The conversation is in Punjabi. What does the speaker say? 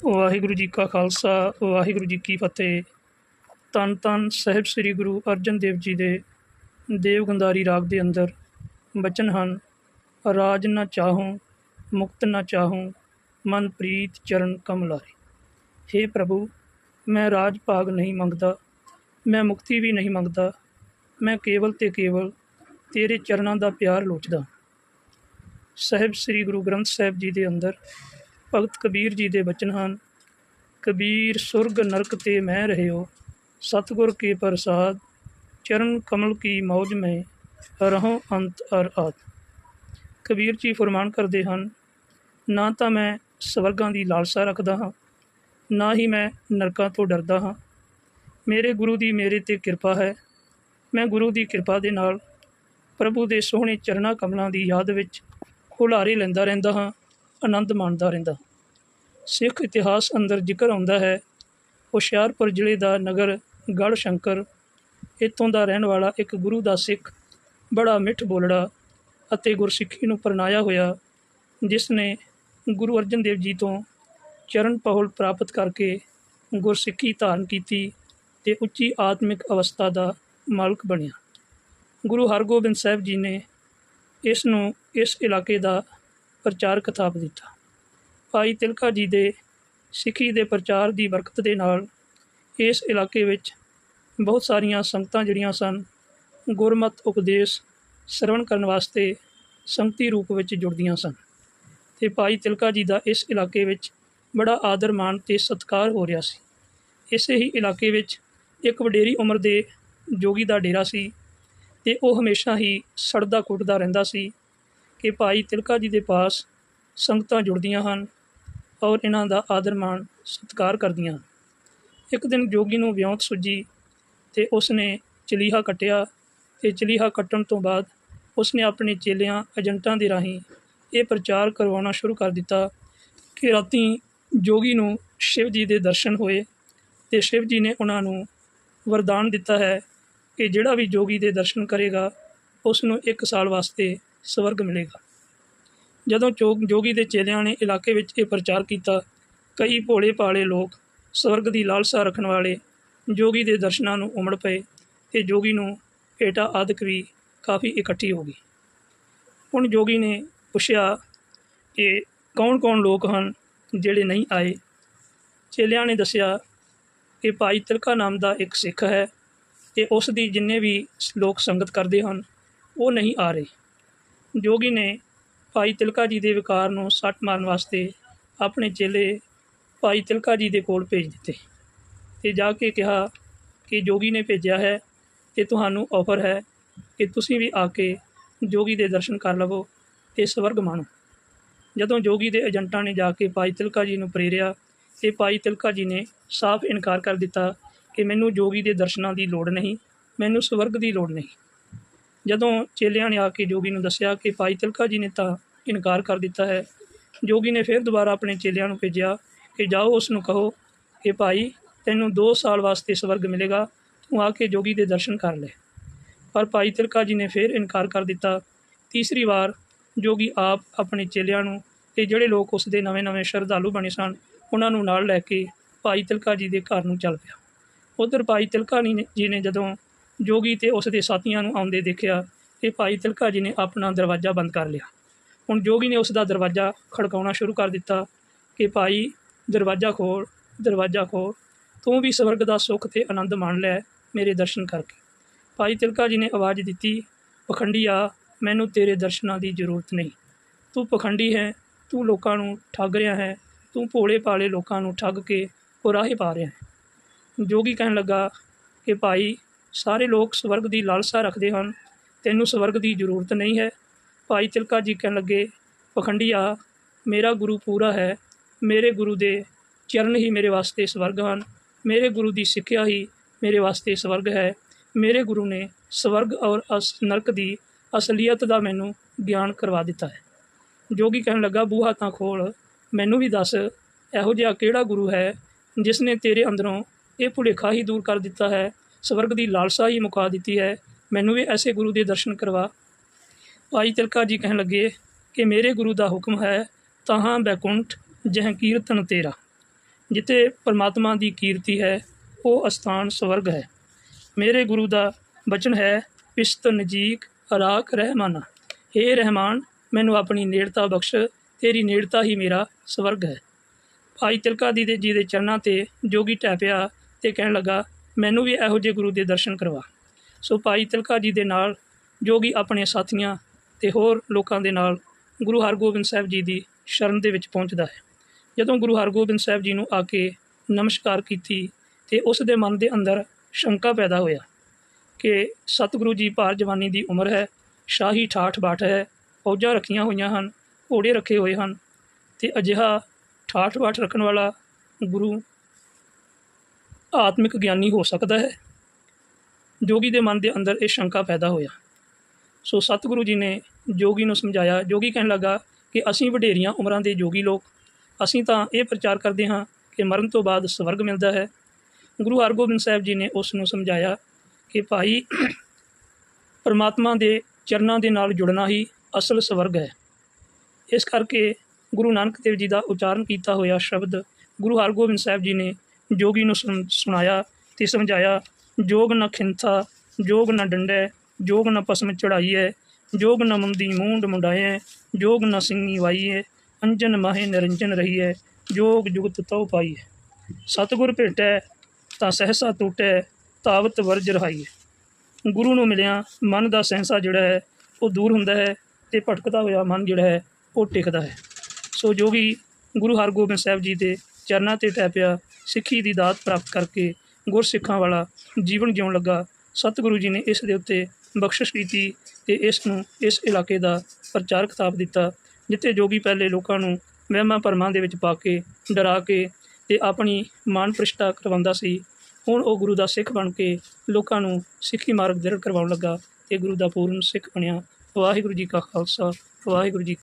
ਵਾਹਿਗੁਰੂ ਜੀ ਕਾ ਖਾਲਸਾ, ਵਾਹਿਗੁਰੂ ਜੀ ਕੀ ਫਤਿਹ। ਤਨ ਤਨ ਸਾਹਿਬ ਸ੍ਰੀ ਗੁਰੂ ਅਰਜਨ ਦੇਵ ਜੀ ਦੇ ਦੇਵਗੰਧਾਰੀ ਰਾਗ ਦੇ ਅੰਦਰ ਬਚਨ ਹਨ, ਰਾਜ ਨਾ ਚਾਹੂੰ, ਮੁਕਤ ਨਾ ਚਾਹੂੰ, ਮਨ ਪ੍ਰੀਤ ਚਰਨ ਕਮਲਾਰੇ हे ਪ੍ਰਭੂ, ਮੈਂ ਰਾਜ ਭਾਗ ਨਹੀਂ ਮੰਗਦਾ, ਮੈਂ ਮੁਕਤੀ ਵੀ ਨਹੀਂ ਮੰਗਦਾ, ਮੈਂ ਕੇਵਲ ਤੇ ਕੇਵਲ ਤੇਰੇ ਚਰਨਾਂ ਦਾ ਪਿਆਰ ਲੋਚਦਾ ਸਾਹਿਬ ਸ੍ਰੀ ਗੁਰੂ ਗ੍ਰੰਥ ਸਾਹਿਬ ਜੀ ਦੇ ਅੰਦਰ ਭਗਤ ਕਬੀਰ ਜੀ ਦੇ ਬਚਨ ਹਨ, ਕਬੀਰ ਸੁਰਗ ਨਰਕ ਤੇ ਮੈਂ ਰਹਿਓ, ਸਤਗੁਰ ਕੇ ਪ੍ਰਸਾਦ, ਚਰਨ ਕਮਲ ਕੀ ਮੌਜ ਮੈਂ, ਰਹੋ ਅੰਤ ਅਰ ਆਦ। ਕਬੀਰ ਜੀ ਫਰਮਾਨ ਕਰਦੇ ਹਨ, ਨਾ ਤਾਂ ਮੈਂ ਸਵਰਗਾਂ ਦੀ ਲਾਲਸਾ ਰੱਖਦਾ ਹਾਂ, ਨਾ ਹੀ ਮੈਂ ਨਰਕਾਂ ਤੋਂ ਡਰਦਾ ਹਾਂ। ਮੇਰੇ ਗੁਰੂ ਦੀ ਮੇਰੇ ਤੇ ਕਿਰਪਾ ਹੈ, ਮੈਂ ਗੁਰੂ ਦੀ ਕਿਰਪਾ ਦੇ ਨਾਲ ਪ੍ਰਭੂ ਦੇ ਸੋਹਣੇ ਚਰਨਾਂ ਕਮਲਾਂ ਦੀ ਯਾਦ ਵਿੱਚ ਹੁਲਾਰੇ ਲੈਂਦਾ ਰਹਿੰਦਾ ਹਾਂ। ਆਨੰਦ ਮਾਣਦਾ ਰਹਿੰਦਾ। ਸਿੱਖ ਇਤਿਹਾਸ ਅੰਦਰ ਜ਼ਿਕਰ ਆਉਂਦਾ ਹੈ। ਹੁਸ਼ਿਆਰਪੁਰ ਜ਼ਿਲ੍ਹੇ ਦਾ ਨਗਰ ਗੜ੍ਹ ਸ਼ੰਕਰ ਇੱਥੋਂ ਦਾ ਰਹਿਣ ਵਾਲਾ ਇੱਕ ਗੁਰੂ ਦਾ ਸਿੱਖ, ਬੜਾ ਮਿੱਠ ਬੋਲੜਾ ਅਤੇ ਗੁਰਸਿੱਖੀ ਨੂੰ ਪਰਨਾਇਆ ਹੋਇਆ ਜਿਸ ਨੇ ਗੁਰੂ ਅਰਜਨ ਦੇਵ ਜੀ ਤੋਂ ਚਰਨ ਪਹੁਲ ਪ੍ਰਾਪਤ ਕਰਕੇ ਗੁਰਸਿੱਖੀ ਧਾਰਨ ਕੀਤੀ ਤੇ ਉੱਚੀ ਆਤਮਿਕ ਅਵਸਥਾ ਦਾ ਮਾਲਕ ਬਣਿਆ। ਗੁਰੂ ਹਰਗੋਬਿੰਦ ਸਾਹਿਬ ਜੀ ਨੇ ਇਸ ਨੂੰ ਇਸ ਇਲਾਕੇ ਦਾ ਪ੍ਰਚਾਰ ਖਿਤਾਬ ਦਿੱਤਾ। ਭਾਈ ਤਿਲਕਾ ਜੀ ਦੇ ਸਿੱਖੀ ਦੇ ਪ੍ਰਚਾਰ ਦੀ ਬਰਕਤ ਦੇ ਨਾਲ ਇਸ ਇਲਾਕੇ ਵਿੱਚ ਬਹੁਤ ਸਾਰੀਆਂ ਸੰਗਤਾਂ ਜਿਹੜੀਆਂ ਸਨ, ਗੁਰਮਤ, ਉਪਦੇਸ਼, ਸਰਵਣ ਕਰਨ ਵਾਸਤੇ ਸੰਗਤੀ ਰੂਪ ਵਿੱਚ ਜੁੜਦੀਆਂ ਸਨ ਤੇ ਭਾਈ ਤਿਲਕਾ ਜੀ ਦਾ ਇਸ ਇਲਾਕੇ ਵਿੱਚ ਬੜਾ ਆਦਰ, ਮਾਣ ਤੇ ਸਤਿਕਾਰ ਹੋ ਰਿਹਾ ਸੀ। ਇਸੇ ਹੀ ਇਲਾਕੇ ਵਿੱਚ ਇੱਕ ਵਡੇਰੀ ਉਮਰ ਦੇ ਜੋਗੀ ਦਾ ਡੇਰਾ ਸੀ ਤੇ ਉਹ ਹਮੇਸ਼ਾ ਹੀ ਸੜਦਾ ਕੁੱਟਦਾ ਰਹਿੰਦਾ ਸੀ ਕਿ ਭਾਈ ਤਿਲਕਾ ਜੀ ਦੇ ਪਾਸ ਸੰਗਤਾਂ ਜੁੜਦੀਆਂ ਹਨ ਔਰ ਇਹਨਾਂ ਦਾ ਆਦਰ ਮਾਣ ਸਤਿਕਾਰ ਕਰਦੀਆਂ ਇੱਕ ਦਿਨ ਜੋਗੀ ਨੂੰ ਵਿਉਂਤ ਸੁੱਜੀ ਤੇ ਉਸ ਨੇ ਚਲੀਹਾ ਕੱਟਿਆ ਤੇ ਚਲੀਹਾ ਕੱਟਣ ਤੋਂ ਬਾਅਦ ਉਸ ਨੇ ਆਪਣੇ ਚੇਲਿਆਂ, ਏਜੰਟਾਂ ਦੇ ਰਾਹੀਂ ਇਹ ਪ੍ਰਚਾਰ ਕਰਵਾਉਣਾ ਸ਼ੁਰੂ ਕਰ ਦਿੱਤਾ ਕਿ ਰਾਤੀ ਜੋਗੀ ਨੂੰ ਸ਼ਿਵ ਜੀ ਦੇ ਦਰਸ਼ਨ ਹੋਏ ਤੇ ਸ਼ਿਵ ਜੀ ਨੇ ਉਹਨਾਂ ਨੂੰ ਵਰਦਾਨ ਦਿੱਤਾ ਹੈ ਕਿ ਜਿਹੜਾ ਵੀ ਜੋਗੀ ਦੇ ਦਰਸ਼ਨ ਕਰੇਗਾ ਉਸ ਨੂੰ ਇੱਕ ਸਾਲ ਵਾਸਤੇ ਸਵਰਗ ਮਿਲੇਗਾ। ਜਦੋਂ ਚੋਗ ਜੋਗੀ ਦੇ ਚੇਲਿਆਂ ਨੇ ਇਲਾਕੇ ਵਿੱਚ ਇਹ ਪ੍ਰਚਾਰ ਕੀਤਾ, ਕਈ ਭੋਲੇ ਭਾਲੇ ਲੋਕ ਸਵਰਗ ਦੀ ਲਾਲਸਾ ਰੱਖਣ ਵਾਲੇ ਜੋਗੀ ਦੇ ਦਰਸ਼ਨਾਂ ਨੂੰ ਉਮੜ ਪਏ। ਤੇ ਜੋਗੀ ਨੂੰ ਭੇਟਾ ਆਦਿਕ ਵੀ ਕਾਫੀ ਇਕੱਠੀ ਹੋ ਗਈ। ਹੁਣ ਜੋਗੀ ਨੇ ਪੁੱਛਿਆ ਕਿ ਕੌਣ-ਕੌਣ ਲੋਕ ਹਨ ਜਿਹੜੇ ਨਹੀਂ ਆਏ? ਚੇਲਿਆਂ ਨੇ ਦੱਸਿਆ ਕਿ ਭਾਈ ਤਿਲਕਾ ਨਾਮ ਦਾ ਇੱਕ ਸਿੱਖ ਹੈ ਤੇ ਉਸ ਦੀ ਜਿੰਨੇ ਵੀ ਲੋਕ ਸੰਗਤ ਕਰਦੇ ਹਨ, ਉਹ ਨਹੀਂ ਆ ਰਹੇ। ਜੋਗੀ ਨੇ ਭਾਈ ਤਿਲਕਾ ਜੀ ਦੇ ਵਿਕਾਰ ਨੂੰ ਸੱਟ ਮਾਰਨ ਵਾਸਤੇ ਆਪਣੇ ਚੇਲੇ ਭਾਈ ਤਿਲਕਾ ਜੀ ਦੇ ਕੋਲ ਭੇਜ ਦਿੱਤੇ ਤੇ ਜਾ ਕੇ ਕਿਹਾ ਕਿ ਜੋਗੀ ਨੇ ਭੇਜਿਆ ਹੈ ਤੇ ਤੁਹਾਨੂੰ ਆਫਰ ਹੈ ਕਿ ਤੁਸੀਂ ਵੀ ਆ ਕੇ ਜੋਗੀ ਦੇ ਦਰਸ਼ਨ ਕਰ ਲਵੋ ਤੇ ਸਵਰਗ ਮਾਣੋ। ਜਦੋਂ ਜੋਗੀ ਦੇ ਏਜੰਟਾਂ ਨੇ ਜਾ ਕੇ ਭਾਈ ਤਿਲਕਾ ਜੀ ਨੂੰ ਪ੍ਰੇਰਿਆ ਤੇ ਭਾਈ ਤਿਲਕਾ ਜੀ ਨੇ ਸਾਫ਼ ਇਨਕਾਰ ਕਰ ਦਿੱਤਾ ਕਿ ਮੈਨੂੰ ਜੋਗੀ ਦੇ ਦਰਸ਼ਨਾਂ ਦੀ ਲੋੜ ਨਹੀਂ, ਮੈਨੂੰ ਸਵਰਗ ਦੀ ਲੋੜ ਨਹੀਂ। ਜਦੋਂ ਚੇਲਿਆਂ ਨੇ ਆ ਕੇ ਜੋਗੀ ਨੂੰ ਦੱਸਿਆ ਕਿ ਭਾਈ ਤਿਲਕਾ ਜੀ ਨੇ ਤਾਂ ਇਨਕਾਰ ਕਰ ਦਿੱਤਾ ਹੈ, ਜੋਗੀ ਨੇ ਫਿਰ ਦੁਬਾਰਾ ਆਪਣੇ ਚੇਲਿਆਂ ਨੂੰ ਭੇਜਿਆ ਕਿ ਜਾਓ, ਉਸ ਨੂੰ ਕਹੋ ਕਿ ਭਾਈ, ਤੈਨੂੰ 2 ਸਾਲ ਵਾਸਤੇ ਸਵਰਗ ਮਿਲੇਗਾ, ਤੂੰ ਆ ਕੇ ਜੋਗੀ ਦੇ ਦਰਸ਼ਨ ਕਰ ਲੈ। ਪਰ ਭਾਈ ਤਿਲਕਾ ਜੀ ਨੇ ਫਿਰ ਇਨਕਾਰ ਕਰ ਦਿੱਤਾ। ਤੀਸਰੀ ਵਾਰ ਜੋਗੀ ਆਪ ਆਪਣੇ ਚੇਲਿਆਂ ਨੂੰ ਤੇ ਜਿਹੜੇ ਲੋਕ ਉਸ ਦੇ ਨਵੇਂ-ਨਵੇਂ ਸ਼ਰਧਾਲੂ ਬਣੇ ਸਨ, ਉਹਨਾਂ ਨੂੰ ਨਾਲ ਲੈ ਕੇ ਭਾਈ ਤਿਲਕਾ ਜੀ ਦੇ ਘਰ ਨੂੰ ਚੱਲ ਪਿਆ। ਉਧਰ ਭਾਈ ਤਿਲਕਾ ਜੀ ਨੇ ਜੀ ਨੇ ਜਦੋਂ ਜੋਗੀ ਤੇ ਉਸ ਦੇ ਸਾਥੀਆਂ ਨੂੰ ਆਉਂਦੇ ਦੇਖਿਆ ਤੇ ਭਾਈ ਤਿਲਕਾ ਜੀ ਨੇ ਆਪਣਾ ਦਰਵਾਜ਼ਾ ਬੰਦ ਕਰ ਲਿਆ। ਹੁਣ ਜੋਗੀ ਨੇ ਉਸ ਦਾ ਦਰਵਾਜ਼ਾ ਖੜਕਾਉਣਾ ਸ਼ੁਰੂ ਕਰ ਦਿੱਤਾ ਕਿ ਭਾਈ ਦਰਵਾਜ਼ਾ ਖੋਲ ਦਰਵਾਜ਼ਾ ਖੋਲ ਤੂੰ ਵੀ ਸਵਰਗ ਦਾ ਸੁੱਖ ਤੇ ਆਨੰਦ ਮਾਣ ਲੈ ਮੇਰੇ ਦਰਸ਼ਨ ਕਰਕੇ। ਭਾਈ ਤਿਲਕਾ ਜੀ ਨੇ ਆਵਾਜ਼ ਦਿੱਤੀ ਪਖੰਡੀਆ ਮੈਨੂੰ ਤੇਰੇ ਦਰਸ਼ਨਾਂ ਦੀ ਜ਼ਰੂਰਤ ਨਹੀਂ। ਤੂੰ ਪਖੰਡੀ ਹੈ, ਤੂੰ ਲੋਕਾਂ ਨੂੰ ਠੱਗ ਰਿਹਾ ਹੈ, ਤੂੰ ਭੋਲੇ ਭਾਲੇ ਲੋਕਾਂ ਨੂੰ ਠੱਗ ਕੇ ਉਹ ਰਾਹੇ ਪਾ ਰਿਹਾ ਹੈ। ਜੋਗੀ ਕਹਿਣ ਲੱਗਾ ਕਿ ਭਾਈ ਸਾਰੇ ਲੋਕ ਸਵਰਗ ਦੀ ਲਾਲਸਾ ਰੱਖਦੇ ਹਨ। ਤੈਨੂੰ ਸਵਰਗ ਦੀ ਜ਼ਰੂਰਤ ਨਹੀਂ ਹੈ। ਭਾਈ ਤਿਲਕਾ ਜੀ ਕਹਿਣ ਲੱਗੇ, ਪਖੰਡੀਆ, ਮੇਰਾ ਗੁਰੂ ਪੂਰਾ ਹੈ। ਮੇਰੇ ਗੁਰੂ ਦੇ ਚਰਨ ਹੀ ਮੇਰੇ ਵਾਸਤੇ ਸਵਰਗ ਹਨ। ਮੇਰੇ ਗੁਰੂ ਦੀ ਸਿੱਖਿਆ ਹੀ ਮੇਰੇ ਵਾਸਤੇ ਸਵਰਗ ਹੈ। ਮੇਰੇ ਗੁਰੂ ਨੇ ਸਵਰਗ ਔਰ ਅਸ, ਨਰਕ ਦੀ ਅਸਲੀਅਤ ਦਾ ਮੈਨੂੰ ਗਿਆਨ ਕਰਵਾ ਦਿੱਤਾ ਹੈ। ਜੋਗੀ ਕਹਿਣ ਲੱਗਾ, ਬੂਹਾ ਤਾਂ ਖੋਲ। ਮੈਨੂੰ ਵੀ ਦੱਸ, ਇਹੋ ਜਿਹਾ ਕਿਹੜਾ ਗੁਰੂ ਹੈ ਜਿਸ ਨੇ ਤੇਰੇ ਅੰਦਰੋਂ ਇਹ ਭੁਲੇਖਾ ਹੀ ਦੂਰ ਕਰ ਦਿੱਤਾ ਹੈ ਸਵਰਗ ਦੀ ਲਾਲਸਾ ਹੀ ਮੁਕਾ ਦਿੱਤੀ ਹੈ। ਮੈਨੂੰ ਵੀ ਐਸੇ ਗੁਰੂ ਦੇ ਦਰਸ਼ਨ ਕਰਵਾ। ਭਾਈ ਤਿਲਕਾ ਜੀ ਕਹਿਣ ਲੱਗੇ ਕਿ ਮੇਰੇ ਗੁਰੂ ਦਾ ਹੁਕਮ ਹੈ, ਤਹਾਂ ਬੈਕੁੰਠ, ਜਹ ਕੀਰਤਨ ਤੇਰਾ। ਜਿੱਥੇ ਪਰਮਾਤਮਾ ਦੀ ਕੀਰਤੀ ਹੈ, ਉਹ ਅਸਥਾਨ ਸਵਰਗ ਹੈ। ਮੇਰੇ ਗੁਰੂ ਦਾ ਬਚਨ ਹੈ, ਪਿਸਤ ਨਜੀਕ ਰਾਖ ਰਹਿਮਾਨਾ। ਹੇ ਰਹਿਮਾਨ, ਮੈਨੂੰ ਆਪਣੀ ਨੇੜਤਾ ਬਖਸ਼, ਤੇਰੀ ਨੇੜਤਾ ਹੀ ਮੇਰਾ ਸਵਰਗ ਹੈ। ਭਾਈ ਤਿਲਕਾ ਦੀ ਦੇ ਜੀ ਦੇ ਚਰਨਾਂ ਤੇ ਜੋਗੀ ਟਹਿ ਪਿਆ ਤੇ ਕਹਿਣ ਲੱਗਾ ਮੈਨੂੰ ਵੀ ਇਹੋ ਜਿਹੇ ਗੁਰੂ ਦੇ ਦਰਸ਼ਨ ਕਰਵਾ। ਸੋ ਭਾਈ ਤਿਲਕਾ ਜੀ ਦੇ ਨਾਲ, ਜੋ ਕਿ ਆਪਣੇ ਸਾਥੀਆਂ ਤੇ ਹੋਰ ਲੋਕਾਂ ਦੇ ਨਾਲ ਗੁਰੂ ਹਰਗੋਬਿੰਦ ਸਾਹਿਬ ਜੀ ਦੀ ਸ਼ਰਨ ਦੇ ਵਿੱਚ ਪਹੁੰਚਦਾ ਹੈ। ਜਦੋਂ ਗੁਰੂ ਹਰਗੋਬਿੰਦ ਸਾਹਿਬ ਜੀ ਨੂੰ ਆ ਕੇ ਨਮਸਕਾਰ ਕੀਤੀ ਤੇ ਉਸ ਦੇ ਮਨ ਦੇ ਅੰਦਰ ਸ਼ੰਕਾ ਪੈਦਾ ਹੋਇਆ ਕਿ ਸਤਿਗੁਰੂ ਜੀ ਭਾਰ ਜਵਾਨੀ ਦੀ ਉਮਰ ਹੈ, ਸ਼ਾਹੀ ਠਾਠ ਬਾਠ ਹੈ ਫੌਜਾਂ ਰੱਖੀਆਂ ਹੋਈਆਂ ਹਨ, ਘੋੜੇ ਰੱਖੇ ਹੋਏ ਹਨ ਤੇ ਅਜਿਹਾ ਠਾਠ ਬਾਠ ਰੱਖਣ ਵਾਲਾ ਗੁਰੂ ਆਤਮਿਕ ਗਿਆਨੀ ਹੋ ਸਕਦਾ ਹੈ। ਜੋਗੀ ਦੇ ਮਨ ਦੇ ਅੰਦਰ ਇਹ ਸ਼ੰਕਾ ਪੈਦਾ ਹੋਇਆ। ਸੋ ਸਤਿਗੁਰੂ ਜੀ ਨੇ ਜੋਗੀ ਨੂੰ ਸਮਝਾਇਆ। ਜੋਗੀ ਕਹਿਣ ਲੱਗਾ ਕਿ ਅਸੀਂ ਵਡੇਰੀਆਂ ਉਮਰਾਂ ਦੇ ਜੋਗੀ ਲੋਕ। ਅਸੀਂ ਤਾਂ ਇਹ ਪ੍ਰਚਾਰ ਕਰਦੇ ਹਾਂ ਕਿ ਮਰਨ ਤੋਂ ਬਾਅਦ ਸਵਰਗ ਮਿਲਦਾ ਹੈ। ਗੁਰੂ ਹਰਗੋਬਿੰਦ ਸਾਹਿਬ ਜੀ ਨੇ ਉਸ ਨੂੰ ਸਮਝਾਇਆ ਕਿ ਭਾਈ, ਪਰਮਾਤਮਾ ਦੇ ਚਰਨਾਂ ਦੇ ਨਾਲ ਜੁੜਨਾ ਹੀ ਅਸਲ ਸਵਰਗ ਹੈ। ਇਸ ਕਰਕੇ ਗੁਰੂ ਨਾਨਕ ਦੇਵ ਜੀ ਦਾ ਉਚਾਰਨ ਕੀਤਾ ਹੋਇਆ ਸ਼ਬਦ ਗੁਰੂ ਹਰਗੋਬਿੰਦ ਸਾਹਿਬ ਜੀ ਨੇ ਜੋਗੀ ਨੂੰ ਸੁਣ- ਸੁਣਾਇਆ ਤੇ ਸਮਝਾਇਆ, ਜੋਗ ਨ ਖਿੰਥਾ, ਜੋਗ ਨ ਡੰਡੈ, ਜੋਗ ਨ ਪਸਮ ਚੜਾਈਐ, ਜੋਗ ਨ ਮੰਦੀ ਮੂੰਡ ਮੁੰਡਾਇਐ, ਜੋਗ ਨ ਸਿੰਘੀ ਵਾਈਐ, ਅੰਜਨ ਮਾਹੇ ਨਿਰੰਜਨ ਰਹੀਐ, ਜੋਗ ਜੁਗਤ ਤਉ ਪਾਈਐ। ਸਤਿਗੁਰ ਭੇਟੈ, ਤਾਂ ਸਹਸਾ ਟੁੱਟੈ, ਤਾਵਤ ਵਰਜ ਰਹਾਈਐ। ਗੁਰੂ ਨੂੰ ਮਿਲਿਆ, ਮਨ ਦਾ ਸਹਿਸਾ ਜਿਹੜਾ ਹੈ, ਉਹ ਦੂਰ ਹੁੰਦਾ ਹੈ ਤੇ ਭਟਕਦਾ ਹੋਇਆ ਮਨ ਜਿਹੜਾ ਹੈ, ਉਹ ਟਿਕਦਾ ਹੈ। ਸੋ ਜੋਗੀ ਗੁਰੂ ਹਰਗੋਬਿੰਦ ਸਾਹਿਬ ਜੀ ਦੇ ਚਰਨਾਂ ਤੇ ਟੈ ਪਿਆ ਸਿੱਖੀ ਦੀ ਦਾਤ ਪ੍ਰਾਪਤ ਕਰਕੇ ਗੁਰਸਿੱਖਾਂ ਵਾਲਾ ਜੀਵਨ ਜਿਉਣ ਲੱਗਾ। ਸਤਿਗੁਰੂ ਜੀ ਨੇ ਇਸ ਦੇ ਉੱਤੇ ਬਖਸ਼ਿਸ਼ ਕੀਤੀ ਤੇ ਇਸ ਨੂੰ ਇਸ ਇਲਾਕੇ ਦਾ ਪ੍ਰਚਾਰ ਖਿਤਾਬ ਦਿੱਤਾ, ਜਿੱਥੇ ਜੋਗੀ ਪਹਿਲੇ ਲੋਕਾਂ ਨੂੰ ਵਹਿਮਾਂ ਭਰਮਾਂ ਦੇ ਵਿੱਚ ਪਾ ਕੇ, ਡਰਾ ਕੇ ਤੇ ਆਪਣੀ ਮਾਨ ਪ੍ਰਸ਼ਟਾ ਕਰਵਾਉਂਦਾ ਸੀ। ਹੁਣ ਉਹ ਗੁਰੂ ਦਾ ਸਿੱਖ ਬਣ ਕੇ ਲੋਕਾਂ ਨੂੰ ਸਿੱਖੀ ਮਾਰਗ ਦ੍ਰਿੜ ਕਰਵਾਉਣ ਲੱਗਾ ਤੇ ਗੁਰੂ ਦਾ ਪੂਰਨ ਸਿੱਖ ਬਣਿਆ। ਵਾਹਿਗੁਰੂ ਜੀ ਕਾ ਖਾਲਸਾ, ਵਾਹਿਗੁਰੂ ਜੀ